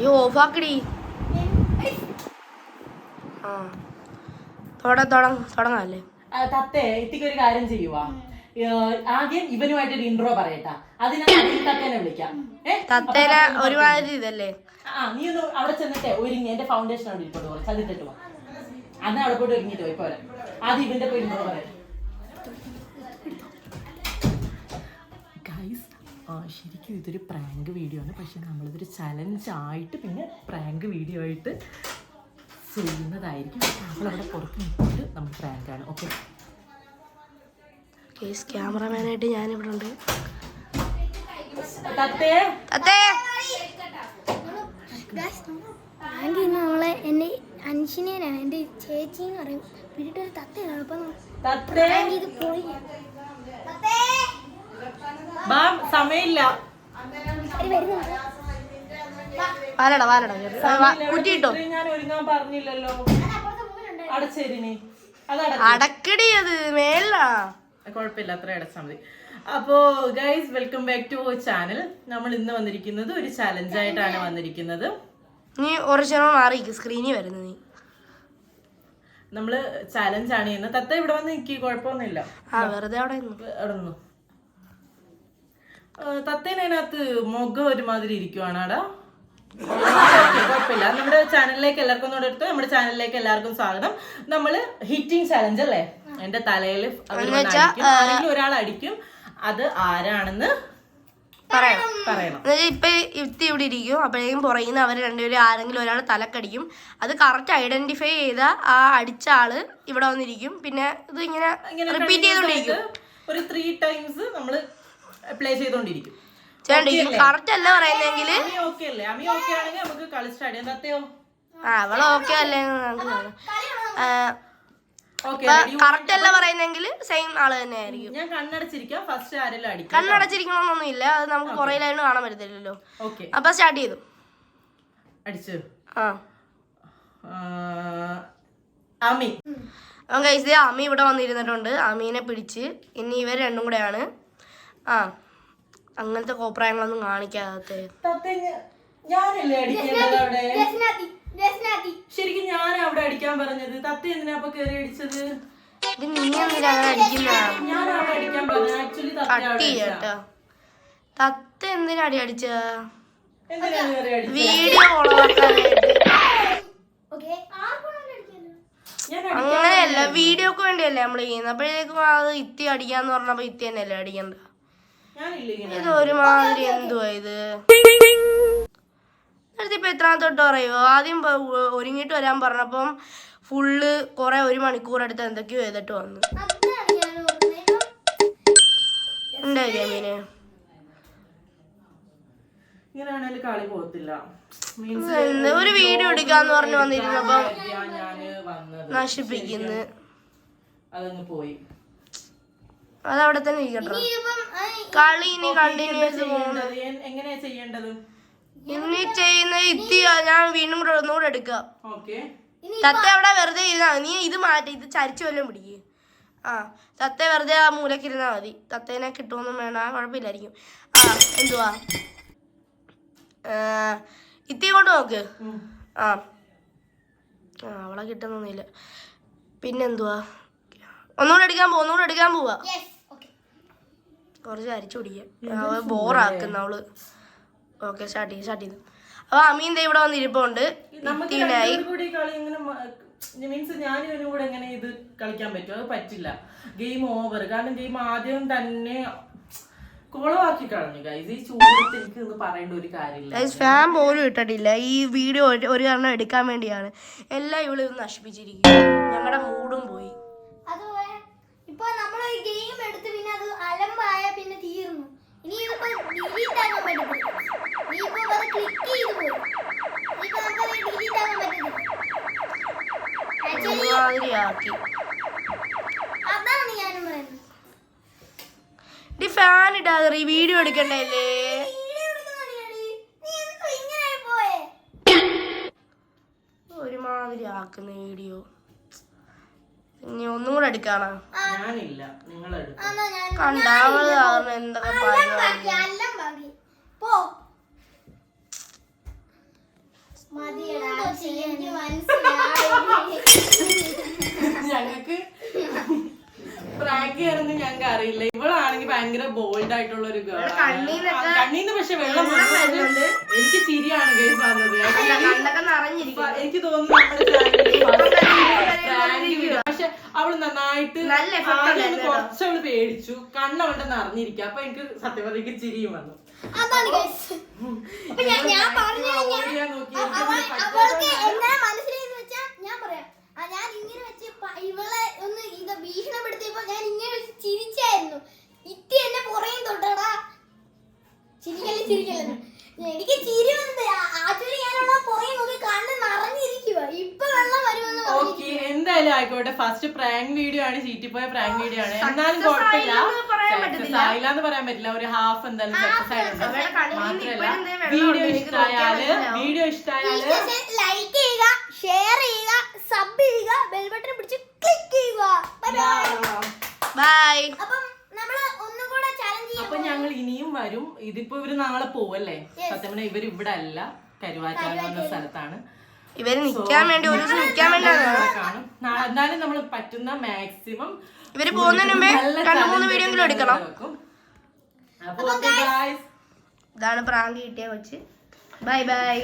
ഈ ഓഫാക്കടി. ആ. തുടങ്ങാല്ലേ? തത്തേ ഇത്തിക്ക് ഒരു കാര്യം ചെയ്യുവാ. ആദ്യം ഇവനുമായിട്ട് ഒരു ഇൻട്രോ പറയട്ടാ. അതിനാ തത്തേനെ വിളിക്കാം. തത്തേനെ ഒരുമാതിരി ഇതല്ലേ? ആ നീ ഒന്ന് അവിടെ ചെന്നിട്ടേ ഒരുങ്ങി. എന്റെ ഫൗണ്ടേഷൻ അവിടെ ഇരിപ്പോട്ട് കുറച്ച്. അതിട്ടിട്ട് വാ. അന്ന് അവിടെ പോയിട്ട് ഒരുങ്ങിട്ട് പോയി പോരെ ആദ്യം ഇവന്റെ പോയി ഇൻട്രോ പറയാം ശരിക്കും ഇതൊരു പ്രാങ്ക് വീഡിയോ ആണ്. പക്ഷെ നമ്മളിതൊരു ചലഞ്ച് ആയിട്ട് പിന്നെ പ്രാങ്ക് വീഡിയോ ആയിട്ട് ചെയ്യുന്നതായിരിക്കും. നമ്മളവിടെ പുറത്ത് നിൽക്കുന്നത് നമ്മൾ പ്രാങ്കാണ് ഓക്കെ കേസ് ക്യാമറമാനായിട്ട് ഞാനിവിടെ ഉണ്ട്. നമ്മളെ എന്റെ അൻഷിനേനാണ് എന്റെ ചേച്ചി എന്ന് പറയും. വീട്ടിൽ ഒരു തത്തയാണ്. അപ്പം തത്തേ ആന്റി ഇത് പോയി ബാ സമയമില്ല. വാലട വാലട ഞാൻ ഒരുങ്ങാൻ പറഞ്ഞില്ലല്ലോ. അടച്ചേരിനി. അടക്കടി അത് മേളിലാ. കുഴപ്പമില്ല അത്ര അടച്ചാൽ മതി. അപ്പോ guys welcome back to our channel നമ്മൾ ഇന്ന് വന്നിരിക്കുന്നത് ഒരു ചലഞ്ച് ആയിട്ടാണ് വന്നിരിക്കുന്നത്. നീ ഒറിജിനൽ മാറിയിരിക്കും സ്ക്രീനിൽ വരുന്നത് നീ. നമ്മൾ ചലഞ്ച് ആണ് ചെയ്യുന്നത് തത്ത ഇവിടെ വന്ന് നിൽക്കി കുഴപ്പമൊന്നുമില്ല. വെറുതെ അവിടെ അവിടെ നിന്നു. തത്തേനകത്ത് മുഖം ഒരുമാതിരി ഇരിക്കുവാണാടാ കുഴപ്പമില്ല. നമ്മുടെ ചാനലിലേക്ക് എല്ലാവർക്കും ഒന്നുകൂടെ എടുത്തു നമ്മുടെ ചാനലിലേക്ക് എല്ലാവർക്കും സ്വാഗതം. നമ്മൾ ഹിറ്റിംഗ് ചലഞ്ച് അല്ലേ? എന്റെ തലയിൽ ആരെങ്കിലും ഒരാൾ അടിക്കും. അത് ആരാണെന്ന് പറയണം. ഇപ്പൊ ഇത്തി ഇവിടെ ഇരിക്കും. അപ്പോഴേക്കും പുറയുന്ന അവർ രണ്ടുപേരും ആരെങ്കിലും ഒരാൾ തലക്കടിക്കും. അത് കറക്റ്റ് ഐഡന്റിഫൈ ചെയ്ത ആ അടിച്ച ആൾ ഇവിടെ വന്നിരിക്കും. പിന്നെ ഇത് ഇങ്ങനെ റിപ്പീറ്റ് ചെയ്തോണ്ടിരിക്കും. ഒരു ത്രീ ടൈംസ് നമ്മൾ പ്ലേ ചെയ്തോണ്ടിരിക്കും. കറക്റ്റ് അല്ല പറയുന്നെങ്കിൽ ഓക്കെ അല്ലേ? ഓക്കെ ആണെങ്കിൽ നമുക്ക് കളി സ്റ്റാർട്ട് ചെയ്യാം തത്തയോ ആ അവൾ ഓക്കെ അല്ലേ നമുക്ക് നോക്കാം. ആ, കറക്റ്റ് അല്ല പറയുന്നെങ്കിൽ സെയിം ആൾ തന്നെ ആയിരിക്കും ഞാൻ കണ്ണടച്ചിരിക്കാം. ഫസ്റ്റ് ആരെല്ലാം അടിക്കും കണ്ണടച്ചിരിക്കണമെന്നൊന്നും ഇല്ല. അത് നമുക്ക് കൊറേ ലൈൻ കാണാൻ പറ്റത്തില്ലല്ലോ. അപ്പൊ സ്റ്റാർട്ട് ചെയ്തു. അടിച്ചു. ആ, അമി. അപ്പം കഴിച്ചത് അമി ഇവിടെ വന്നിരുന്നിട്ടുണ്ട്. അമീനെ പിടിച്ച്. ഇനി ഇവർ രണ്ടും കൂടെയാണ്. ആ അങ്ങനത്തെ കോപ്രായങ്ങളൊന്നും കാണിക്കാത്ത ഞാനല്ലേ അടിക്കേണ്ടത് അവിടെ ശരിക്കും ഞാൻ അവിടെ അടിക്കാൻ പറഞ്ഞത്? തത്ത എന്തിനാ അപ്പൊ കയറി അടിച്ചത്? ഇത് നീ എന്തിനാ അടിക്കുന്ന ഞാൻ അവിടെ അടിക്കാൻ പറഞ്ഞു ആക്ച്വലി തത്ത കട്ട് അവിടെ അടിച്ചതാ. ചെയ്യട്ടോ. തത്ത എന്തിനാ അടി അടിച്ച എന്തിനാ കയറി അടിച്ചത്? Video okay. അടിക്കാനോ ഞാൻ അങ്ങനെയല്ല വീഡിയോക്ക് വേണ്ടിയല്ലേ നമ്മൾ ചെയ്യുന്നത്. അപ്പോഴേക്കും അത് ഇത്തി അടിക്കാന്ന് പറഞ്ഞപ്പോ ഇത്തി തന്നെയല്ലേ അടിക്കണ്ട ഇത് ഒരുമാതിരി എന്തുവാ ഇത്? ഇപ്പൊ എത്രാമത്തെ തൊട്ട് പറയുമോ ആദ്യം ഒരുങ്ങിട്ട് വരാൻ പറഞ്ഞപ്പം ഫുള്ള് കുറെ ഒരു മണിക്കൂർ എടുത്ത് എന്തൊക്കെയോ ചെയ്തിട്ട് വന്നു. ഉണ്ടായില്ലേ മീന് ഇങ്ങനെയാണെങ്കിൽ കളി പോകത്തില്ല. ഒരു വീഡിയോ എടുക്കാന്ന് പറഞ്ഞു വന്നിരുന്നപ്പം നശിപ്പിക്കുന്നു. അതങ്ങ് പോയി. അതവിടെ തന്നെ ഇരിക്കട്ടോ. ആ, കളി ഇനി കണ്ടിന്യൂസ് ചെയ്യേണ്ടത്? എങ്ങനെയാ ചെയ്യേണ്ടത്? ഇനി ചെയ്യുന്ന ഇത്തി ഞാൻ വീണ്ടും കൂടെ ഒന്നുകൂടെ എടുക്കാം. ഓക്കെ. തത്ത അവിടെ വെറുതെ ഇരുന്നാ നീ ഇത് മാറ്റി ഇത് ചരിച്ചു വല്ലതും പിടിക്കുക ആ തത്ത വെറുതെ ആ മൂലക്ക് ഇരുന്നാ മതി. തത്തേനെ കിട്ടുമൊന്നും വേണ്ട കുഴപ്പമില്ലായിരിക്കും. ആ എന്തുവാ? ആ, ഇത്തി കൊണ്ട് നോക്ക്. ആ. ആ അവളെ കിട്ടുന്നൊന്നുമില്ല. പിന്നെന്തുവാ? ഒന്നുകൂടെ എടുക്കാൻ പോവാ ഒന്നുകൂടെ എടുക്കാൻ പോവാ. കുറച്ച് അരിച്ചു പിടിക്കുക ബോറാക്കുന്ന അവൾ. ഓക്കെ സ്റ്റാർട്ട് ചെയ്ത് സ്റ്റാർട്ട് ചെയ്തു അപ്പൊ അമീൻ ഇവിടെ വന്ന് ഇരിപ്പുണ്ട് ഇത്തിനായി മീൻസ് ഞാനും ഇവനും കൂടെ എങ്ങനെ ഇത് കളിക്കാൻ പറ്റും? അത് പറ്റില്ല. ഗെയിം ഓവർ കാരണം ഗെയിം ആദ്യം തന്നെ കുളമാക്കി കളഞ്ഞു ഗൈസ് ഈ ചൂടത്ത് എനിക്ക് ഇത് പറയേണ്ട ഒരു കാര്യമില്ല. ഫാൻ പോലും ഇട്ടിട്ടില്ല. ഈ വീഡിയോ ഒരു കാരണം എടുക്കാൻ വേണ്ടിയാണ്. എല്ലാം ഇവൾ ഇത് നശിപ്പിച്ചിരിക്കും ഞങ്ങളുടെ മൂടും പോയി അതുപോലെ ഇപ്പൊ നമ്മൾ ഒരു ഗെയിം എടുത്ത് പിന്നെ അത് അലമ്പായ പിന്നെ തീർന്നു ഇനി ഇതിപ്പോ ഡിലീറ്റ് ആക്കാൻ പറ്റത്തില്ല നീ ഇപ്പൊ അത് ക്ലിക്ക് ചെയ്ത് പോയി ഇനിയിപ്പോ നമുക്കത് ഡിലീറ്റ് ആക്കാൻ പറ്റത്തില്ല ആക്ച്വലി ഒരുമാതിരിയാക്കി അതാണ് ഞാനും പറയുന്നത് ഡി ഫാൻ ഇടാതെ ഈ വീഡിയോ എടുക്കണ്ടല്ലേ? വീഡിയോ എടുക്കുന്നതാടി. നീ എന്തോ പോയേ? ഒരുമാതിരി ആക്കുന്ന വീഡിയോ. ഇനി ഒന്നും കൂടെ എടുക്കാണോ കണ്ടാവത് കാരണം എന്തൊക്കെ ചെയ്യാനൊന്നും ഞങ്ങൾക്ക് അറിയില്ല. ഇവളാണെങ്കിൽ ഭയങ്കര ബോൾഡ് ആയിട്ടുള്ള ഒരു ഗേൾ കണ്ണീന്ന് പക്ഷെ വെള്ളം വരുന്നുണ്ട്. എനിക്ക് ചിരിയാണ് കേസ് വന്നത്. എനിക്ക് തോന്നുന്നു നമ്മുടെ പ്രാങ്ക് വീഡിയോ പക്ഷെ അവൾ നന്നായിട്ട് നല്ല effect ആദ്യം ഒന്ന് ഉണ്ടായിരുന്നു കുറച്ച് അവൾ പേടിച്ചു. കണ്ണവളുടെ നിറഞ്ഞിരിക്കുക. അപ്പൊ എനിക്ക് സത്യം പറഞ്ഞ ചിരിയും വന്നു. അതാണ് ഞാൻ ഞാൻ പറഞ്ഞു നോക്കി. എനിക്ക് ആയിക്കോട്ടെ. ഫസ്റ്റ് പ്രാങ്ക് വീഡിയോ ആണ്. ചീറ്റിപ്പോയ പ്രാങ്ക് വീഡിയോ ആണ്. എന്നാലും കുഴപ്പമില്ല പറയാൻ സക്സസ്. ആയില്ല എന്ന് പറയാൻ പറ്റില്ല. ഒരു ഹാഫ് എന്തായാലും സക്സസ് ആയിട്ടുണ്ട്. മാത്രല്ല ദേ വീഡിയോ. ഇഷ്ടമായാൽ വീഡിയോ ഇഷ്ടമായാൽ ലൈക്ക് ചെയ്യുക ഷെയർ ചെയ്യുക സബ് ചെയ്യുക ബെൽ ബട്ടൺ പിടിച്ച് ക്ലിക്ക് ചെയ്യുക. ബൈ അപ്പം നമ്മൾ ഒന്നും കൂടെ ചലഞ്ച് അപ്പൊ ഞങ്ങൾ ഇനിയും വരും. ഇതിപ്പോ ഇവർ നാളെ പോവല്ലേ. സത്യം പറഞ്ഞാൽ ഇവർ ഇവിടെ അല്ല കരുവാറ്റ എന്ന സ്ഥലത്താണ്. ഇവർ നിക്കാൻ വേണ്ടി ഒരു ദിവസം നിക്കാൻ വേണ്ടി എന്തായാലും നമ്മൾ പറ്റുന്ന മാക്സിമം ഇവർ പോകുന്നതിന് മുമ്പേ രണ്ടു മൂന്ന് വീഡിയോ എങ്കിലും എടുക്കണം. ഇതാണ് പ്രാങ്ക് കിട്ടിയ കൊച്ച്. Bye bye.